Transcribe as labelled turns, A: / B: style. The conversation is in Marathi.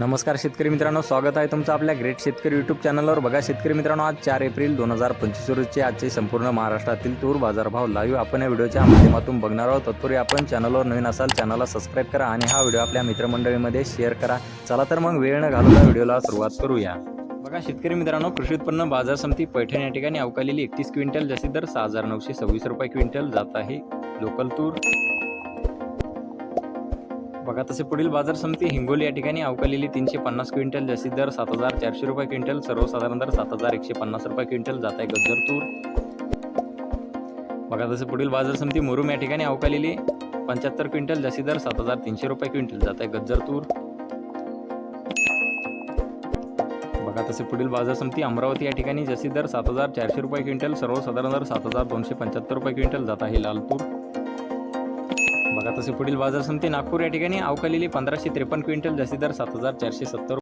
A: नमस्कार शेतकरी मित्रांनो स्वागत आहे तुमचं आपल्या ग्रेट शेतकरी यूट्यूब चॅनलवर बघा शेतकरी मित्रांनो आज चार एप्रिल दोन हजार पंचवीस रोजचे आजचे संपूर्ण महाराष्ट्रातील तूर बाजारभाव लाईव्ह आपण या व्हिडिओच्या माध्यमातून बघणार आहोत. तत्पूर्वी आपण चॅनलवर नवीन असाल चॅनलला सबस्क्राईब करा आणि हा व्हिडिओ आपल्या मित्रमंडळीमध्ये शेअर करा. चला तर मग वेळ न घालवता व्हिडिओला सुरुवात करूया. बघा शेतकरी मित्रांनो कृषी उत्पन्न बाजार समिती पैठण या ठिकाणी अवकालेली एकतीस क्विंटल जास्तीत दर सहा हजार नऊशे सव्वीस रुपये क्विंटल जात आहे. लोकल तूर बघा तसे पुढील बाजार समिती हिंगोली या ठिकाणी अवकालेली तीनशे पन्नास क्विंटल जास्तीत दर सात हजार चारशे रुपये क्विंटल सर्वसाधारण दर सात हजार एकशे पन्नास रुपये क्विंटल जात आहे गज्जर तूर. बघा तसे पुढील बाजार समिती मुरुम या ठिकाणी अवकालेली पंच्याहत्तर क्विंटल जास्तीत दर सात हजार तीनशे रुपये क्विंटल जात आहे गज्जर तूर. बघा तसे पुढील बाजार समिती अमरावती या ठिकाणी जशी दर सात हजार चारशे रुपये क्विंटल सर्वसाधारण दर सात हजार दोनशे पंच्याहत्तर रुपये क्विंटल जात आहे लाल तूर. तसे पुढील बाजार समिती नागपूर या ठिकाणी अवकालेली पंधराशे त्रेपन्न क्विंटल जास्तीत दर सात हजार चारशे सत्तर